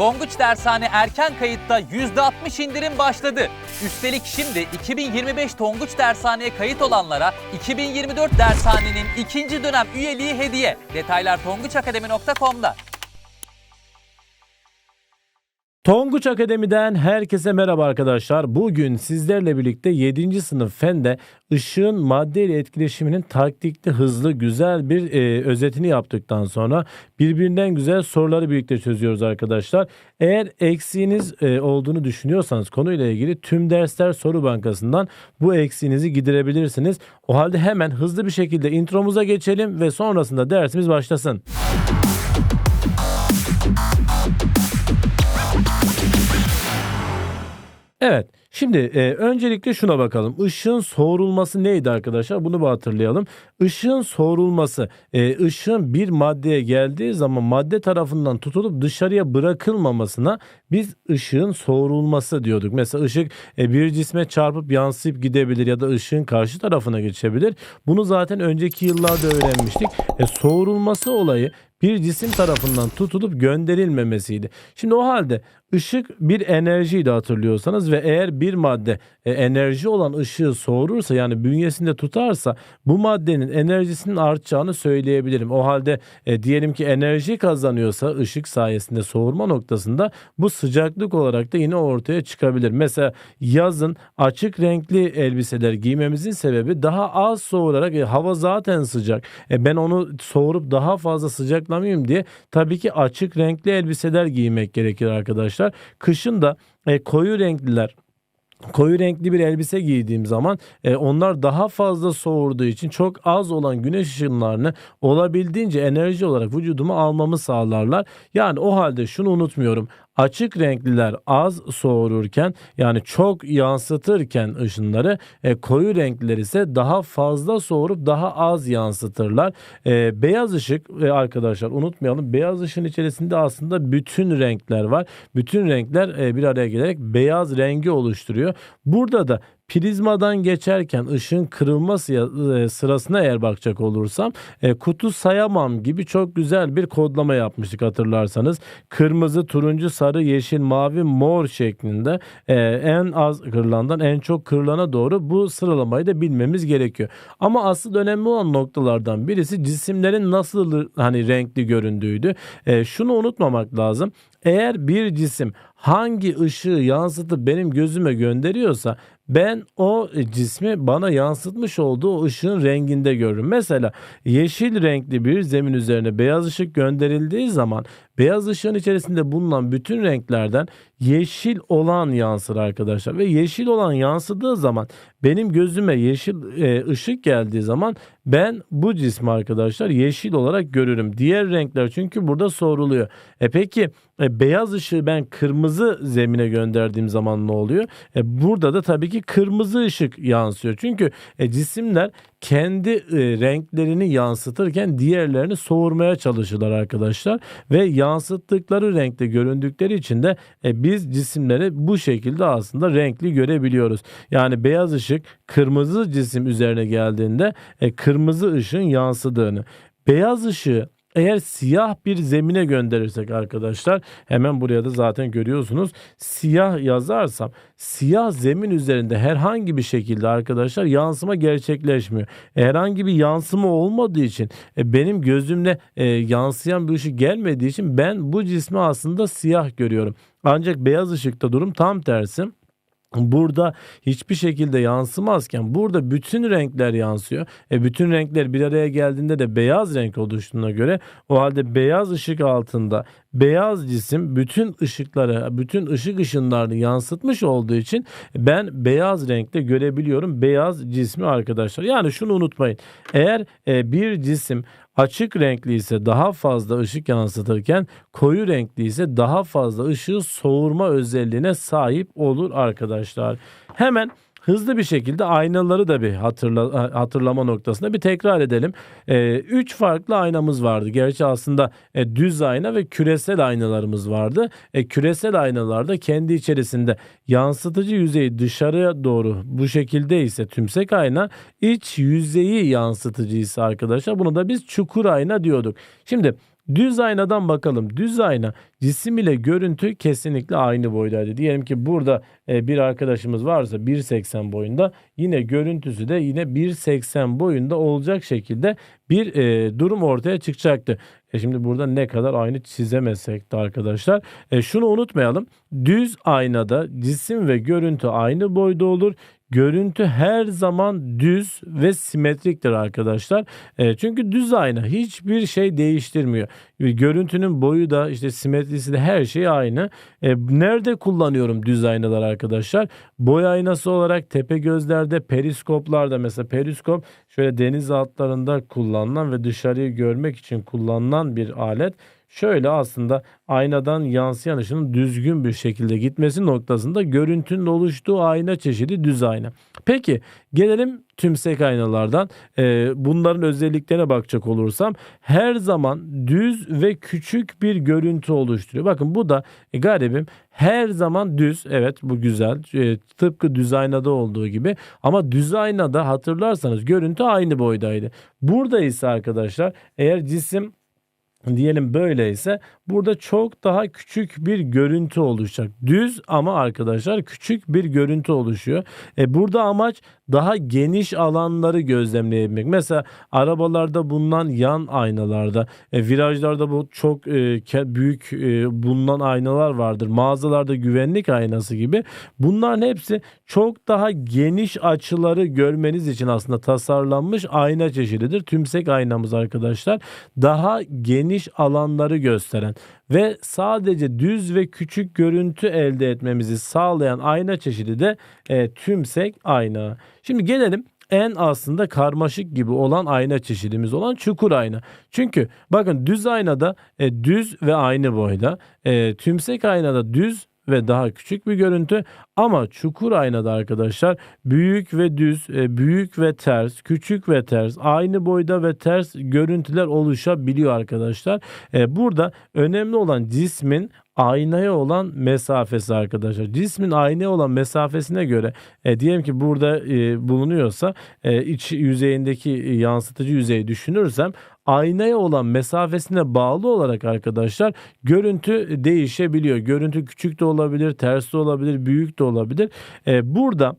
Tonguç Dershane erken kayıtta %60 indirim başladı. Üstelik şimdi 2025 Tonguç Dershane'ye kayıt olanlara 2024 dershanenin ikinci dönem üyeliği hediye. Detaylar tonguçakademi.com'da. Tonguç Akademi'den herkese merhaba arkadaşlar. Bugün sizlerle birlikte 7. sınıf Fen'de ışığın madde ile etkileşiminin taktikli, hızlı, güzel bir e, özetini yaptıktan sonra birbirinden güzel soruları birlikte çözüyoruz arkadaşlar. Eğer eksiğiniz e, olduğunu düşünüyorsanız konuyla ilgili tüm dersler soru bankasından bu eksiğinizi giderebilirsiniz. O halde hemen hızlı bir şekilde intromuza geçelim ve sonrasında dersimiz başlasın. Evet. Şimdi e, öncelikle şuna bakalım. Işığın soğurulması neydi arkadaşlar? Bunu bir hatırlayalım. Işığın soğurulması, e, ışığın bir maddeye geldiği zaman madde tarafından tutulup dışarıya bırakılmamasına biz ışığın soğurulması diyorduk. Mesela ışık e, bir cisme çarpıp yansıyıp gidebilir ya da ışığın karşı tarafına geçebilir. Bunu zaten önceki yıllarda öğrenmiştik. E, soğurulması olayı bir cisim tarafından tutulup gönderilmemesiydi. Şimdi o halde ışık bir enerjiydi hatırlıyorsanız ve eğer bir madde e, enerji olan ışığı soğurursa yani bünyesinde tutarsa bu maddenin enerjisinin artacağını söyleyebilirim. O halde e, diyelim ki enerji kazanıyorsa ışık sayesinde soğurma noktasında bu sıcaklık olarak da yine ortaya çıkabilir. Mesela yazın açık renkli elbiseler giymemizin sebebi daha az soğurarak e, hava zaten sıcak. E, ben onu soğurup daha fazla sıcaklamayayım diye tabii ki açık renkli elbiseler giymek gerekir arkadaşlar. Kışın da e, koyu renkliler koyu renkli bir elbise giydiğim zaman e, onlar daha fazla soğurduğu için çok az olan güneş ışınlarını olabildiğince enerji olarak vücuduma almamı sağlarlar. Yani o halde şunu unutmuyorum. Açık renkliler az soğururken yani çok yansıtırken ışınları e, koyu renkliler ise daha fazla soğurup daha az yansıtırlar. E, beyaz ışık e, arkadaşlar unutmayalım beyaz ışığın içerisinde aslında bütün renkler var. Bütün renkler e, bir araya gelerek beyaz rengi oluşturuyor. Burada da prizmadan geçerken ışığın kırılması e, sırasına eğer bakacak olursam e, kutu sayamam gibi çok güzel bir kodlama yapmıştık hatırlarsanız. Kırmızı, turuncu, sarı, yeşil, mavi, mor şeklinde e, en az kırılandan en çok kırılana doğru bu sıralamayı da bilmemiz gerekiyor. Ama asıl önemli olan noktalardan birisi cisimlerin nasıl hani renkli göründüğüydü. şunu unutmamak lazım. Eğer bir cisim hangi ışığı yansıtıp benim gözüme gönderiyorsa ben o cismi bana yansıtmış olduğu ışığın renginde görürüm. Mesela yeşil renkli bir zemin üzerine beyaz ışık gönderildiği zaman beyaz ışığın içerisinde bulunan bütün renklerden yeşil olan yansır arkadaşlar. Ve yeşil olan yansıdığı zaman benim gözüme yeşil e, ışık geldiği zaman ben bu cismi arkadaşlar yeşil olarak görürüm. Diğer renkler çünkü burada soruluyor. E peki e, beyaz ışığı ben kırmızı zemine gönderdiğim zaman ne oluyor? E, burada da tabii ki kırmızı ışık yansıyor. Çünkü e, cisimler kendi e, renklerini yansıtırken diğerlerini soğurmaya çalışırlar arkadaşlar ve yansıttıkları renkte göründükleri için de e, biz cisimleri bu şekilde aslında renkli görebiliyoruz. Yani beyaz ışık kırmızı cisim üzerine geldiğinde e, kırmızı ışığın yansıdığını, beyaz ışığı eğer siyah bir zemine gönderirsek arkadaşlar hemen buraya da zaten görüyorsunuz. Siyah yazarsam siyah zemin üzerinde herhangi bir şekilde arkadaşlar yansıma gerçekleşmiyor. Herhangi bir yansıma olmadığı için e, benim gözümle e, yansıyan bir ışık gelmediği için ben bu cismi aslında siyah görüyorum. Ancak beyaz ışıkta durum tam tersi burada hiçbir şekilde yansımazken burada bütün renkler yansıyor. E bütün renkler bir araya geldiğinde de beyaz renk oluştuğuna göre o halde beyaz ışık altında beyaz cisim bütün ışıkları, bütün ışık ışınlarını yansıtmış olduğu için ben beyaz renkte görebiliyorum beyaz cismi arkadaşlar. Yani şunu unutmayın. Eğer e, bir cisim açık renkli ise daha fazla ışık yansıtırken koyu renkli ise daha fazla ışığı soğurma özelliğine sahip olur arkadaşlar. Hemen hızlı bir şekilde aynaları da bir hatırla, hatırlama noktasında bir tekrar edelim. E, üç farklı aynamız vardı. Gerçi aslında e, düz ayna ve küresel aynalarımız vardı. E, küresel aynalarda kendi içerisinde yansıtıcı yüzeyi dışarıya doğru bu şekilde ise tümsek ayna iç yüzeyi yansıtıcı ise arkadaşlar bunu da biz çukur ayna diyorduk. Şimdi Düz aynadan bakalım. Düz ayna cisim ile görüntü kesinlikle aynı boydaydı. Diyelim ki burada e, bir arkadaşımız varsa 1.80 boyunda yine görüntüsü de yine 1.80 boyunda olacak şekilde bir e, durum ortaya çıkacaktı. E şimdi burada ne kadar aynı çizemezsek de arkadaşlar. E şunu unutmayalım. Düz aynada cisim ve görüntü aynı boyda olur. Görüntü her zaman düz ve simetriktir arkadaşlar. E, çünkü düz ayna hiçbir şey değiştirmiyor. E, Görüntünün boyu da işte simetrisi de her şey aynı. E, nerede kullanıyorum düz aynalar arkadaşlar? Boy aynası olarak tepe gözlerde, periskoplarda mesela periskop şöyle deniz altlarında kullanılan ve dışarıyı görmek için kullanılan bir alet. Şöyle aslında aynadan yansıyan ışının düzgün bir şekilde gitmesi noktasında görüntünün oluştuğu ayna çeşidi düz ayna. Peki gelelim tümsek aynalardan. Ee, bunların özelliklerine bakacak olursam her zaman düz ve küçük bir görüntü oluşturuyor. Bakın bu da e, garibim her zaman düz. Evet bu güzel. E, tıpkı düz aynada olduğu gibi. Ama düz aynada hatırlarsanız görüntü aynı boydaydı. Burada ise arkadaşlar eğer cisim diyelim böyleyse burada çok daha küçük bir görüntü oluşacak. Düz ama arkadaşlar küçük bir görüntü oluşuyor. E burada amaç daha geniş alanları gözlemleyebilmek. Mesela arabalarda bulunan yan aynalarda, e, virajlarda bu çok e, büyük e, bulunan aynalar vardır. Mağazalarda güvenlik aynası gibi. Bunların hepsi çok daha geniş açıları görmeniz için aslında tasarlanmış ayna çeşididir. Tümsek aynamız arkadaşlar daha geniş alanları gösteren ve sadece düz ve küçük görüntü elde etmemizi sağlayan ayna çeşidi de e, tümsek ayna. Şimdi gelelim en aslında karmaşık gibi olan ayna çeşidimiz olan çukur ayna. Çünkü bakın düz aynada e, düz ve aynı boyda, e, tümsek aynada düz ve daha küçük bir görüntü ama çukur aynada arkadaşlar büyük ve düz, e, büyük ve ters, küçük ve ters, aynı boyda ve ters görüntüler oluşabiliyor arkadaşlar. E, burada önemli olan cismin aynaya olan mesafesi arkadaşlar. Cismin aynaya olan mesafesine göre e, diyelim ki burada e, bulunuyorsa e, iç yüzeyindeki e, yansıtıcı yüzeyi düşünürsem aynaya olan mesafesine bağlı olarak arkadaşlar görüntü değişebiliyor. Görüntü küçük de olabilir, ters de olabilir, büyük de olabilir. E, burada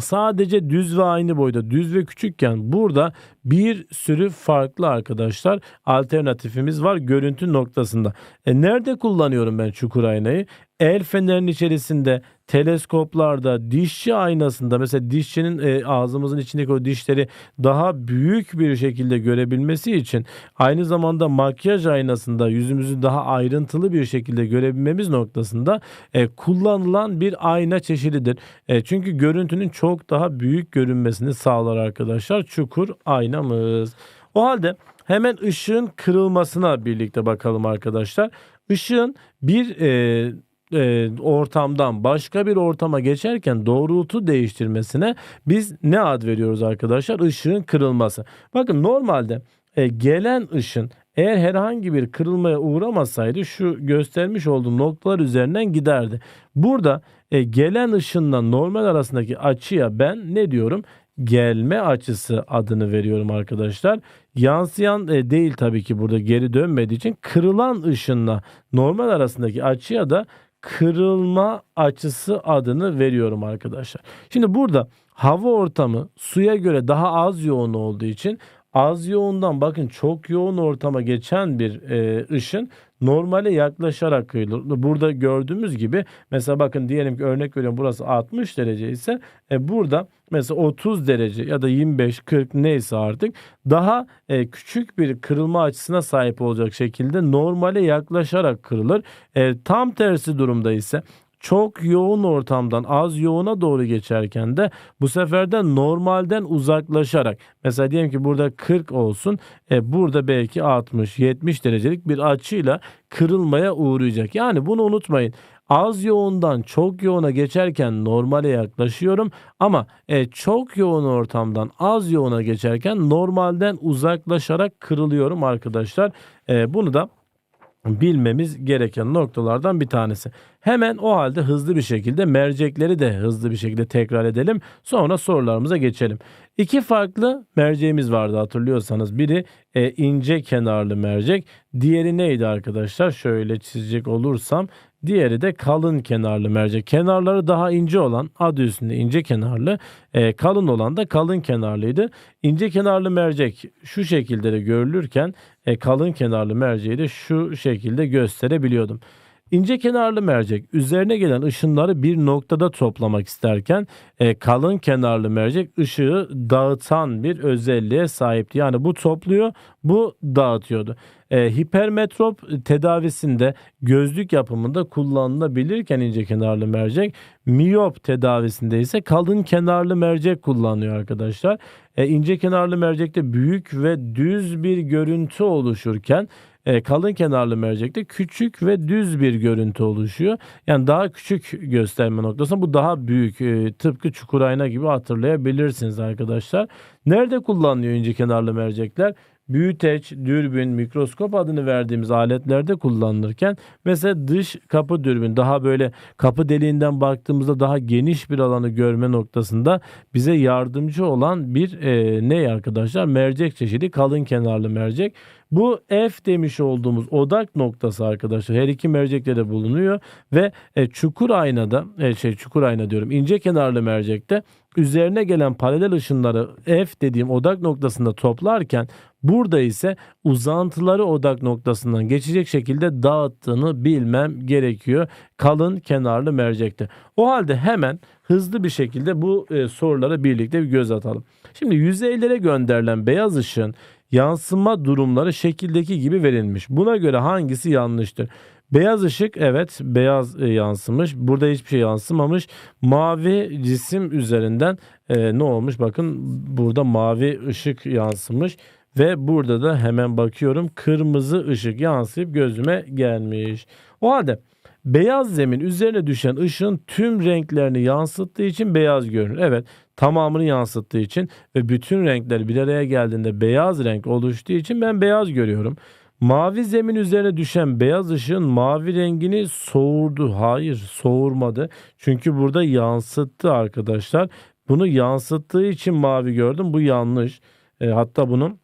sadece düz ve aynı boyda düz ve küçükken burada bir sürü farklı arkadaşlar alternatifimiz var görüntü noktasında. E nerede kullanıyorum ben çukur aynayı? El fenerinin içerisinde, teleskoplarda, dişçi aynasında mesela dişçinin e, ağzımızın içindeki o dişleri daha büyük bir şekilde görebilmesi için aynı zamanda makyaj aynasında yüzümüzü daha ayrıntılı bir şekilde görebilmemiz noktasında e, kullanılan bir ayna çeşididir. E, çünkü görüntünün çok daha büyük görünmesini sağlar arkadaşlar çukur aynamız. O halde hemen ışığın kırılmasına birlikte bakalım arkadaşlar. Işığın bir e, e, ortamdan başka bir ortama geçerken doğrultu değiştirmesine biz ne ad veriyoruz arkadaşlar? Işığın kırılması. Bakın normalde e, gelen ışın eğer herhangi bir kırılmaya uğramasaydı şu göstermiş olduğum noktalar üzerinden giderdi. Burada e, gelen ışınla normal arasındaki açıya ben ne diyorum? Gelme açısı adını veriyorum arkadaşlar. Yansıyan e, değil tabii ki burada geri dönmediği için kırılan ışınla normal arasındaki açıya da kırılma açısı adını veriyorum arkadaşlar. Şimdi burada hava ortamı suya göre daha az yoğun olduğu için az yoğundan bakın çok yoğun ortama geçen bir e, ışın normale yaklaşarak kıyılır. Burada gördüğümüz gibi mesela bakın diyelim ki örnek veriyorum burası 60 derece ise e, burada mesela 30 derece ya da 25 40 neyse artık daha e, küçük bir kırılma açısına sahip olacak şekilde normale yaklaşarak kırılır. E, tam tersi durumda ise çok yoğun ortamdan az yoğuna doğru geçerken de bu sefer de normalden uzaklaşarak mesela diyelim ki burada 40 olsun e, burada belki 60-70 derecelik bir açıyla kırılmaya uğrayacak. Yani bunu unutmayın. Az yoğundan çok yoğuna geçerken normale yaklaşıyorum ama e, çok yoğun ortamdan az yoğuna geçerken normalden uzaklaşarak kırılıyorum arkadaşlar. E, bunu da bilmemiz gereken noktalardan bir tanesi. Hemen o halde hızlı bir şekilde mercekleri de hızlı bir şekilde tekrar edelim. Sonra sorularımıza geçelim. İki farklı merceğimiz vardı hatırlıyorsanız. Biri e, ince kenarlı mercek. Diğeri neydi arkadaşlar? Şöyle çizecek olursam. Diğeri de kalın kenarlı mercek. Kenarları daha ince olan adı üstünde ince kenarlı. e, kalın olan da kalın kenarlıydı. İnce kenarlı mercek şu şekilde de görülürken e, kalın kenarlı merceği de şu şekilde gösterebiliyordum. İnce kenarlı mercek üzerine gelen ışınları bir noktada toplamak isterken e, kalın kenarlı mercek ışığı dağıtan bir özelliğe sahipti. Yani bu topluyor, bu dağıtıyordu. E, hipermetrop tedavisinde gözlük yapımında kullanılabilirken ince kenarlı mercek, miyop tedavisinde ise kalın kenarlı mercek kullanılıyor arkadaşlar. E, ince kenarlı mercekte büyük ve düz bir görüntü oluşurken e, kalın kenarlı mercekte küçük ve düz bir görüntü oluşuyor. Yani daha küçük gösterme noktasında bu daha büyük e, tıpkı çukur ayna gibi hatırlayabilirsiniz arkadaşlar. Nerede kullanılıyor ince kenarlı mercekler? Büyüteç, dürbün, mikroskop adını verdiğimiz aletlerde kullanılırken mesela dış kapı dürbün daha böyle kapı deliğinden baktığımızda daha geniş bir alanı görme noktasında bize yardımcı olan bir e, ne arkadaşlar? Mercek çeşidi kalın kenarlı mercek. Bu F demiş olduğumuz odak noktası arkadaşlar her iki mercekte de bulunuyor ve e, çukur aynada e, şey çukur ayna diyorum ince kenarlı mercekte üzerine gelen paralel ışınları F dediğim odak noktasında toplarken burada ise uzantıları odak noktasından geçecek şekilde dağıttığını bilmem gerekiyor kalın kenarlı mercekte. O halde hemen hızlı bir şekilde bu e, sorulara birlikte bir göz atalım. Şimdi yüzeylere gönderilen beyaz ışığın yansıma durumları şekildeki gibi verilmiş. Buna göre hangisi yanlıştır? Beyaz ışık evet beyaz e, yansımış. Burada hiçbir şey yansımamış. Mavi cisim üzerinden e, ne olmuş? Bakın burada mavi ışık yansımış. Ve burada da hemen bakıyorum kırmızı ışık yansıyıp gözüme gelmiş. O halde beyaz zemin üzerine düşen ışığın tüm renklerini yansıttığı için beyaz görünür. Evet tamamını yansıttığı için ve bütün renkler bir araya geldiğinde beyaz renk oluştuğu için ben beyaz görüyorum. Mavi zemin üzerine düşen beyaz ışığın mavi rengini soğurdu. Hayır soğurmadı. Çünkü burada yansıttı arkadaşlar. Bunu yansıttığı için mavi gördüm. Bu yanlış. E, hatta bunu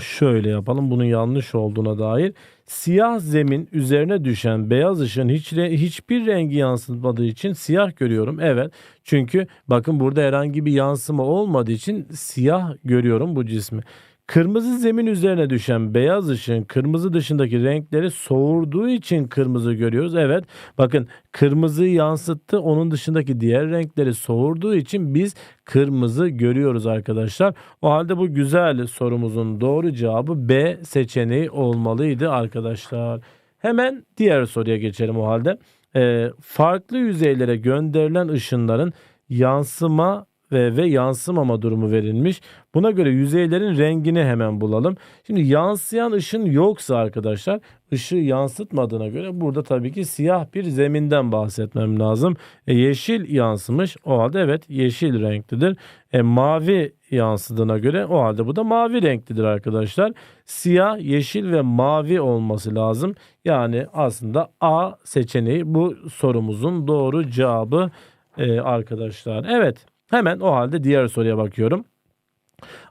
şöyle yapalım. Bunun yanlış olduğuna dair. Siyah zemin üzerine düşen beyaz ışığın hiç hiçbir rengi yansıtmadığı için siyah görüyorum. Evet. Çünkü bakın burada herhangi bir yansıma olmadığı için siyah görüyorum bu cismi. Kırmızı zemin üzerine düşen beyaz ışığın kırmızı dışındaki renkleri soğurduğu için kırmızı görüyoruz. Evet bakın kırmızıyı yansıttı onun dışındaki diğer renkleri soğurduğu için biz kırmızı görüyoruz arkadaşlar. O halde bu güzel sorumuzun doğru cevabı B seçeneği olmalıydı arkadaşlar. Hemen diğer soruya geçelim o halde. Ee, farklı yüzeylere gönderilen ışınların yansıma ve, ve yansımama durumu verilmiş. Buna göre yüzeylerin rengini hemen bulalım. Şimdi yansıyan ışın yoksa arkadaşlar ışığı yansıtmadığına göre burada tabii ki siyah bir zeminden bahsetmem lazım. E, yeşil yansımış o halde evet yeşil renklidir. E, mavi yansıdığına göre o halde bu da mavi renklidir arkadaşlar. Siyah, yeşil ve mavi olması lazım. Yani aslında A seçeneği bu sorumuzun doğru cevabı e, arkadaşlar. Evet hemen o halde diğer soruya bakıyorum.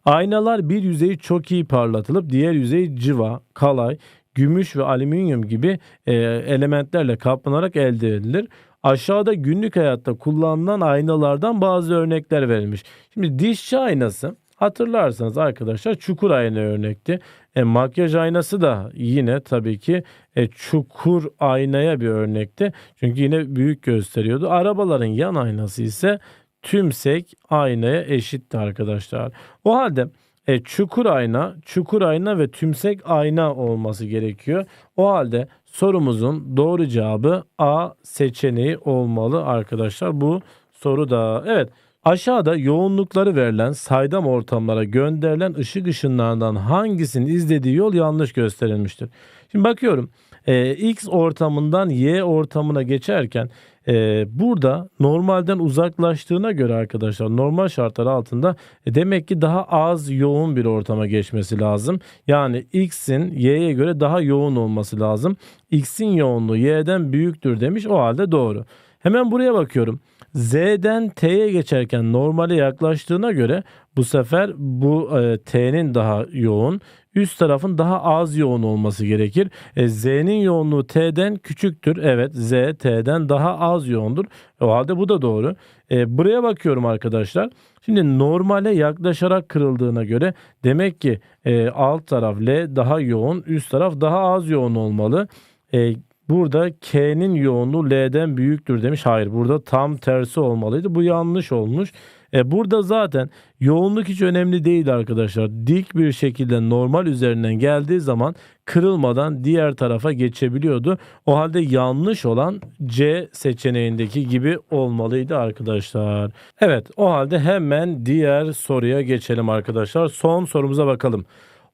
Aynalar bir yüzeyi çok iyi parlatılıp diğer yüzey cıva, kalay, gümüş ve alüminyum gibi e, elementlerle kaplanarak elde edilir. Aşağıda günlük hayatta kullanılan aynalardan bazı örnekler verilmiş. Şimdi dişçi aynası hatırlarsanız arkadaşlar çukur ayna örnekti. E, makyaj aynası da yine tabii ki e, çukur aynaya bir örnekti. Çünkü yine büyük gösteriyordu. Arabaların yan aynası ise tümsek aynaya eşitti arkadaşlar. O halde e, çukur ayna, çukur ayna ve tümsek ayna olması gerekiyor. O halde sorumuzun doğru cevabı A seçeneği olmalı arkadaşlar. Bu soru da evet. Aşağıda yoğunlukları verilen saydam ortamlara gönderilen ışık ışınlarından hangisinin izlediği yol yanlış gösterilmiştir. Şimdi bakıyorum e, X ortamından Y ortamına geçerken e, burada normalden uzaklaştığına göre arkadaşlar normal şartlar altında e, demek ki daha az yoğun bir ortama geçmesi lazım. Yani X'in Y'ye göre daha yoğun olması lazım. X'in yoğunluğu Y'den büyüktür demiş o halde doğru. Hemen buraya bakıyorum. Z'den T'ye geçerken normale yaklaştığına göre bu sefer bu e, T'nin daha yoğun, üst tarafın daha az yoğun olması gerekir. E, Z'nin yoğunluğu T'den küçüktür. Evet Z T'den daha az yoğundur. O halde bu da doğru. E, buraya bakıyorum arkadaşlar. Şimdi normale yaklaşarak kırıldığına göre demek ki e, alt taraf L daha yoğun, üst taraf daha az yoğun olmalı. E, Burada K'nin yoğunluğu L'den büyüktür demiş. Hayır burada tam tersi olmalıydı. Bu yanlış olmuş. E burada zaten yoğunluk hiç önemli değil arkadaşlar. Dik bir şekilde normal üzerinden geldiği zaman kırılmadan diğer tarafa geçebiliyordu. O halde yanlış olan C seçeneğindeki gibi olmalıydı arkadaşlar. Evet o halde hemen diğer soruya geçelim arkadaşlar. Son sorumuza bakalım.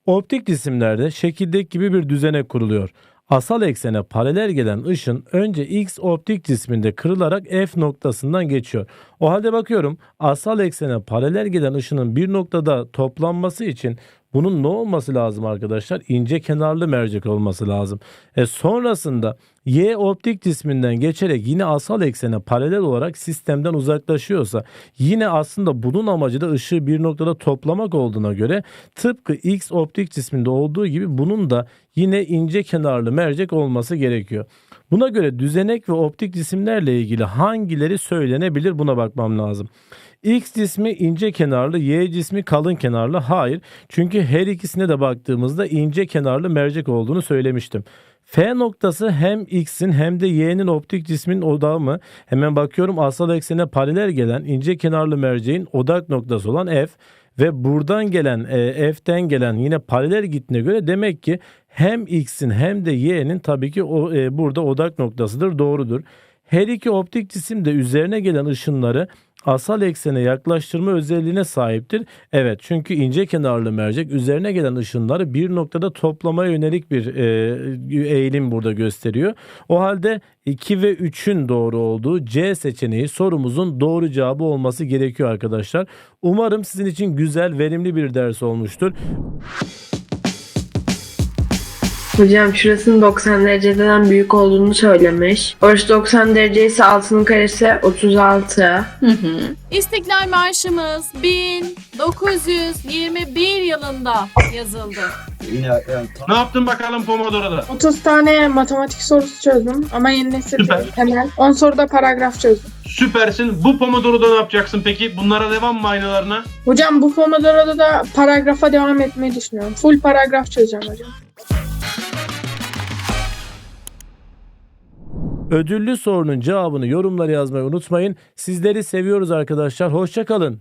Optik cisimlerde şekildeki gibi bir düzene kuruluyor. Asal eksene paralel gelen ışın önce X optik cisminde kırılarak F noktasından geçiyor. O halde bakıyorum asal eksene paralel gelen ışının bir noktada toplanması için bunun ne olması lazım arkadaşlar? İnce kenarlı mercek olması lazım. E sonrasında Y optik cisminden geçerek yine asal eksene paralel olarak sistemden uzaklaşıyorsa yine aslında bunun amacı da ışığı bir noktada toplamak olduğuna göre tıpkı X optik cisminde olduğu gibi bunun da yine ince kenarlı mercek olması gerekiyor. Buna göre düzenek ve optik cisimlerle ilgili hangileri söylenebilir buna bakmam lazım. X cismi ince kenarlı, Y cismi kalın kenarlı. Hayır. Çünkü her ikisine de baktığımızda ince kenarlı mercek olduğunu söylemiştim. F noktası hem X'in hem de Y'nin optik cismin odağı mı? Hemen bakıyorum asal eksene paralel gelen ince kenarlı merceğin odak noktası olan F ve buradan gelen e, F'ten gelen yine paralel gittiğine göre demek ki hem X'in hem de Y'nin tabii ki o, e, burada odak noktasıdır doğrudur. Her iki optik cisim de üzerine gelen ışınları asal eksene yaklaştırma özelliğine sahiptir. Evet çünkü ince kenarlı mercek üzerine gelen ışınları bir noktada toplamaya yönelik bir e, eğilim burada gösteriyor. O halde 2 ve 3'ün doğru olduğu C seçeneği sorumuzun doğru cevabı olması gerekiyor arkadaşlar. Umarım sizin için güzel, verimli bir ders olmuştur. Hocam şurasının 90 dereceden büyük olduğunu söylemiş. Orası 90 derece ise altının karesi 36. Hı hı. İstiklal Marşımız 1921 yılında yazıldı. Ne yaptın bakalım Pomodoro'da? 30 tane matematik sorusu çözdüm ama yeni nesil Süper. değil, temel. 10 soruda paragraf çözdüm. Süpersin. Bu Pomodoro'da ne yapacaksın peki? Bunlara devam mı aynalarına? Hocam bu Pomodoro'da da paragrafa devam etmeyi düşünüyorum. Full paragraf çözeceğim hocam. Ödüllü sorunun cevabını yorumlara yazmayı unutmayın. Sizleri seviyoruz arkadaşlar. Hoşçakalın.